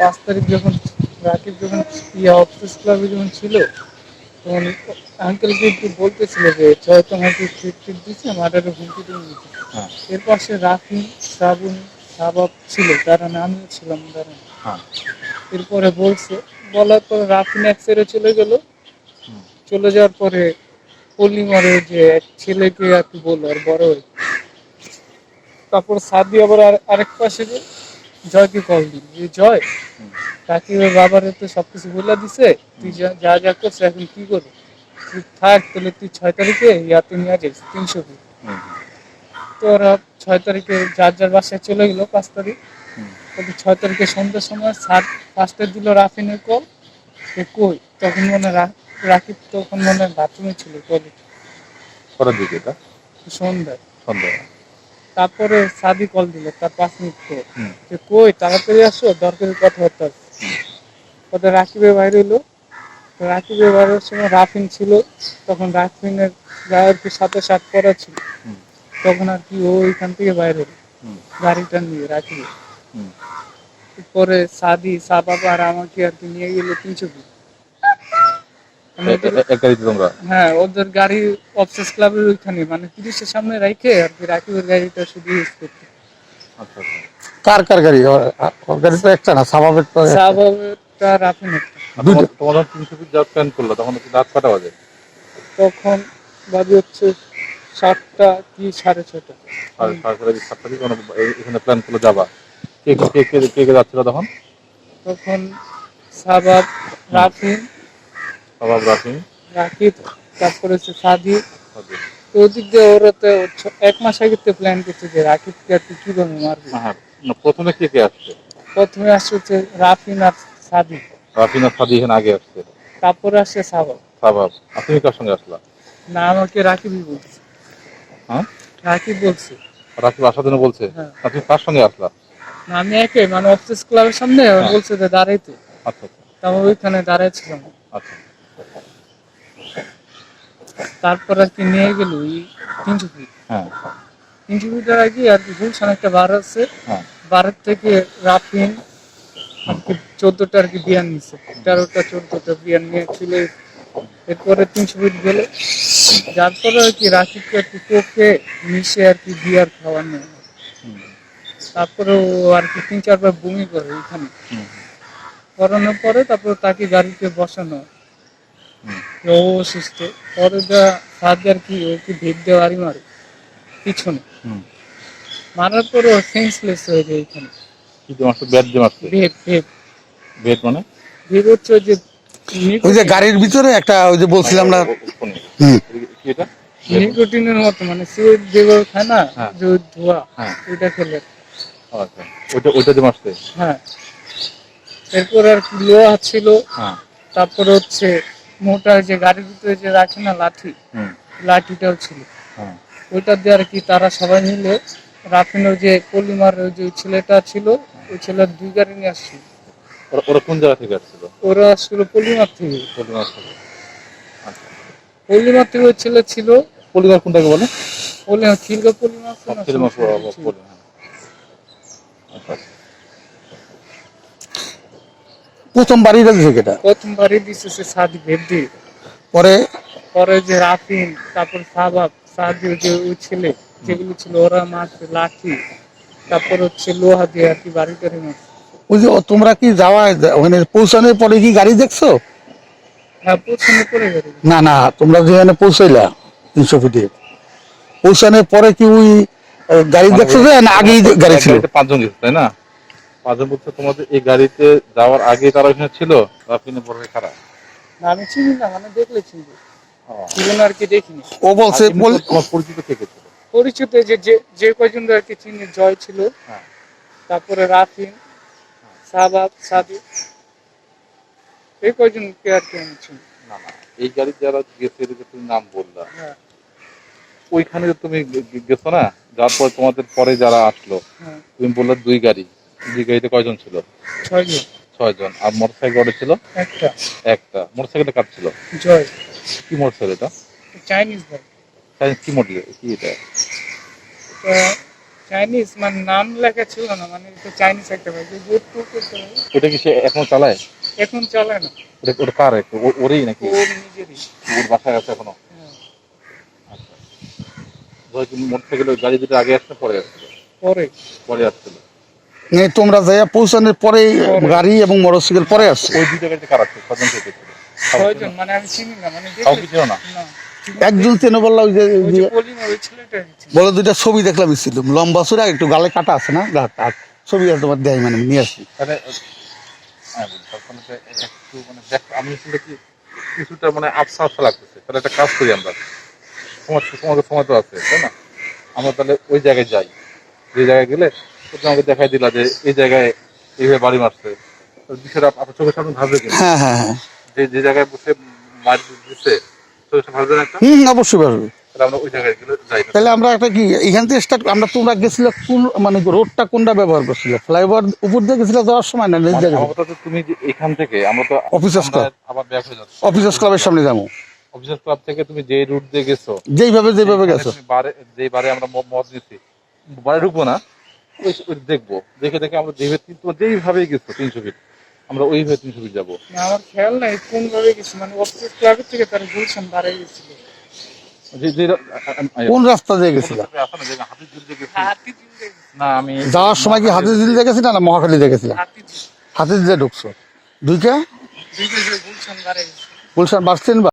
পাঁচ তারিখ যখন রাকিব যখন ইয়ে অফিস ক্লাবে যখন ছিল তখন আঙ্কেলকে একটু বলতেছিল যে জয় তোমাকে ট্রিট ট্রিট দিচ্ছে মার্ডারের হুমকি দিয়ে দিচ্ছে হ্যাঁ। এর পাশে রাফি শ্রাবণ সাবাব ছিল কারণ আমিও ছিলাম কারণ এরপরে বলছে বলার পর রাফিন এক সাইডে চলে গেল। চলে যাওয়ার পরে পলিমারে যে এক ছেলেকে আর কি বলল আর বড় হয়ে। তারপর সাদি আবার আর- আরেক পাশে যে জয়কে কল দিল যে জয়। রাকিবের বাবারে তো সবকিছু বলে দিছে তুই যা যা করছিস এখন কি করবি? তুই থাক তাহলে তুই ছয় তারিখে ইয়াতে নিয়ে যাইস তিনশো ফিট তো ওরা ছয় তারিখে যার যার বাসায় চলে গেলো পাঁচ তারিখ। কিন্তু ছয় তারিখে সন্ধ্যার সময় সাত পাঁচটা দিল রাফিনের কল সে কই? তখন মনে রাকিব তখন মনে বাথরুমে ছিল টয়লেট করার দিকে সন্ধ্যায়। সন্দেহ তারপরে সাদি কল দিল তার পাঁচ মিনিট পর। যে কই তাড়াতাড়ি আসো দরকারি কথাবার্তা আছে। কথা রাকিবের বাইরে এলো। তো রাকিবের বাইরের সময় রাফিন ছিল। তখন রাফিনের গায়ের কি সাথে সাত করা ছিল। তখন আর কি ও ওইখান থেকে বাইরে এলো। গাড়িটা নিয়ে রাকিবে। পরে সাদি সাবাব আর আমাকে আর কি নিয়ে গেলো তিনশো ফিট মানে এ- ওদের- এ- এক গাড়িতে তোমরা? হ্যাঁ ওদের গাড়ি অফিস ক্লাবের ওইখানে মানে তিরিশের সামনে রাখে আর কি রাকিবের গাড়িটা শুধু ইউজ করতে। আচ্ছা আচ্ছা। কার কার গাড়ি? ওর- গাড়ি তো একটা না স্বাভাবিক। সাবাবটা রাফিন একটা। যখন তিনশো ফিট যাওয়ার প্ল্যান করল তখন কি রাত কটা বাজে? তখন বাজে হচ্ছে সাতটা কি সাড়ে ছটা কি সাতটা কোনো- এখানে প্ল্যান করল যাবা? কে কে কে কে- কে কে যাচ্ছিল তখন? তখন সাবাব রাফিন সবাব রাফিন রাকিব তারপরে হচ্ছে সাদি। তো ওদিক দিয়ে ওরা তো এক মাস আগে তো প্ল্যান করছে যে রাকিবকে আর কি কীভাবে মারবে। হ্যাঁ প্রথমে কে কে আসছে? প্রথমে আসছে হচ্ছে রাফিন আর সাদি রাফিন আর সাদি এখানে আগে আসছে। তারপরে আসছে সাবাব। সাবাব তুমি কার সঙ্গে আসলা? না আমাকে রাকিবই বলছে। হ্যাঁ? রাকিব বলছে। রাকিব আসার জন্য বলছে? হ্যাঁ। তুমি কার সঙ্গে আসলা? না, আমি একে মানে অফিস ক্লাবের সামনে হ্যাঁ। বলছে যে দাঁড়াইতে। আচ্ছা আচ্ছা। আমি ওইখানে দাঁড়াইছিলাম। আচ্ছা। তারপর আর কি নিয়ে গেল তিনশো ফিট হ্যাঁ। তিনশো ফিটের আগে আর কি গুলশান একটা বার আছে হ্যাঁ। বারের থেকে রাফিন আর কি চোদ্দটা আর কি বিয়ান নিছে। তেরোটা চোদ্দটা বিয়ান নিয়ে ছিল এরপরে তিনশো ফিট গেল। যার পরে আর কি রাকিবকে আর কি কোকে মিশে আর কি বিয়ার খাওয়ানো। তারপরে ও আর কি তিন চারবার বমি করে ওইখানে। করানোর পরে তারপর তাকে গাড়িতে বসানো। হুম। ও অসুস্থ পরে যা আর কি ওকে ভেদ দেওয়ারই মারে। পিছনে হুম। মারার পরে ও সেন্সলেস হয়ে যায় এখানে। কি তোমার তো ব্যাট দিয়ে মারছে? ভেদ মানে? ভেদ হচ্ছে ওই যে ওই যে গাড়ির ভিতরে একটা ওই যে বলছিলাম না। কি এটা? নিকোটিনের মতো মানে সিগারেট যেগুলো খায় না হ্যাঁ। যে ধোয়া হ্যাঁ। ওইটা খেলে। আচ্ছা। ওইটা ওইটা দিয়ে মারছে? হ্যাঁ। এরপর আর কি লোহা ছিল। হ্যাঁ। তারপরে হচ্ছে মোটা যে গাড়ির ভিতরে যে রাখে না লাঠি লাঠিটাও ছিল। হ্যাঁ। ওইটা দিয়ে আর কি তারা সবাই মিলে রাফিনের যে পলিমার ওই যে ছেলেটা ছিল ওই ছেলের দুই গাড়ি নিয়ে আসছিল। ওরা কোন জায়গা থেকে আসছিল? ওরা আসছিল পলিমার থেকে। পলিমার থেকে। আচ্ছা। পলিমার থেকে ওই ছেলে ছিল। পলিমার কোনটাকে বলে? পলিমার খিলগা পলিমার পলিমার ছিল। পলি হ্যাঁ আচ্ছা আচ্ছা। প্রথম বাড়িটা দিছে কেটা প্রথমবারই দিছে সে সাদি ভেদ দিয়ে পরে? পরে যে রাফিন তারপর সাবাব সাদি যে ওই ছেলে যেগুলো ছিল ওরা মারছে লাঠি তারপর হচ্ছে লোহা দিয়ে আর কি বাড়ি টাড়ি মারছে ওই যে তোমরা কি যাওয়া ওখানে পৌঁছানোর পরে কি গাড়ি দেখছ? হ্যাঁ পছন্দ করে গেছে না না তোমরা যেখানে পৌঁছাইলা তিনশো ফিটে। পৌঁছানোর পরে কি ওই গাড়ি দেখছ যে না আগেই গাড়ি ছিল? পাঁচজন গেছে তাই না? পাঁচজন বলতে তোমাদের এই গাড়িতে যাওয়ার আগে তারা ওখানে ছিল? রাফিনে পরে খারাপ না, আমি চিনি না মানে দেখলে চিনবো। আর কি দেখিনি। ও বলছে পরিচিত ছিল? যে যে- কয়জন আর কি চিনি জয় ছিল। হ্যাঁ। তারপরে রাফিন সাবাব সাদি এই কয়জনকে আর কি আমি চিনি। না না এই গাড়ি যারা গেছে তুমি নাম বললা। হ্যাঁ। ওইখানে তুমি গেছো না? যার পর তোমাদের পরে যারা আসলো হ্যাঁ। তুমি বললে দুই গাড়ি। গাড়িতে কয়জন ছিল? ছয়জন। ছয় জন আর মোটরসাইকেল ছিল? একটা। একটা। মোটরসাইকেলটা কার ছিল? জয়। কি মোটরসাইকেল এটা? চাইনিজ ভাই। চাইনিজ কি মডেল কি এটা? চাইনিজ মানে নাম লেখা ছিল না মানে এটা চাইনিজ একটা ভাই। বোট টু করতে ওটা কি সে এখনও চালায়? এখন চালায় না। ওটা ওটা কার ওরই নাকি? ওর নিজেরই। ওর বাসায় আছে এখনও? হ্যাঁ। ধর মোটরসাইকেল গাড়ি দুটো আগে আসছে পরে আসছিল পরে। পরে আসছিল। তোমরা যাইয়া পৌঁছানোর পরে। গাড়ি এবং মোটরসাইকেল পরে আসছে ওই গাড়িতে কার ছয়জন মানে আমি চিনি না মানে একজন চেনে বললাম যে বলে দুইটা ছবি দেখলাম ছিল। লম্বা সুরা একটু গালে কাটা আছে না? গা আর ছবি আছে তোমার দেয় মানে নিয়ে আসি। তাহলে হ্যাঁ, মানে দেখ আমি কি কিছুটা মানে আফসা আফসা লাগতেছে। তাহলে একটা কাজ করি আমরা। সময় সময় সময় তো আছে তাই না? আমরা তাহলে ওই জায়গায় যাই। যে জায়গায় গেলে আমাকে দেখাই দিলা যে এই জায়গায় এইভাবে বাড়ি মারছে। বিষয়টা আপনার চোখের সামনে ভাববে কিন্তু হ্যাঁ হ্যাঁ হ্যাঁ। যে যে জায়গায় বসে মার দিচ্ছে চোখের সামনে ভাববে না একটা? হুম অবশ্যই তাহলে আমরা যাই একটা কি এখান থেকে স্টার্ট আমরা তোমরা গেছিল কোন মানে রোডটা কোনটা ব্যবহার করছিল? ফ্লাইওভার উপর দিয়ে গেছিল যাওয়ার সময় না নিজ মানে জায়গায় তুমি যে এখান থেকে আমরা তো অফিসার্স আমরা ক্লাব। আবার ব্যাক হয়ে যাচ্ছি। অফিসার্স ক্লাবের সামনে যাব। অফিসার্স ক্লাব থেকে তুমি যে রুট দিয়ে গেছো যেইভাবে যেভাবে গেছো। তুমি বারে আমরা মদ নিচ্ছি বারে ঢুকবো না। দেখব। দেখে দেখে আমরা যেভাবে তিন- তোমার যেইভাবেই গেছো তিনশো ফিট আমরা ওইভাবে তিনশো ফিট যাব। আমার খেয়াল নাই কোন ভাবে গেছি। মানে ক্লাবের থেকে তারা গুলশান বাড়াই গেছিল। কোন রাস্তা দিয়ে গেছিল? না আমি যাওয়ার সময় কি হাতি দিল দিয়ে না মহাখালী দিয়ে হাতি দিল ঢুকছো। দুইটা দুইটা গুলশান বাড়াই গুলশান বাস স্ট্যান্ড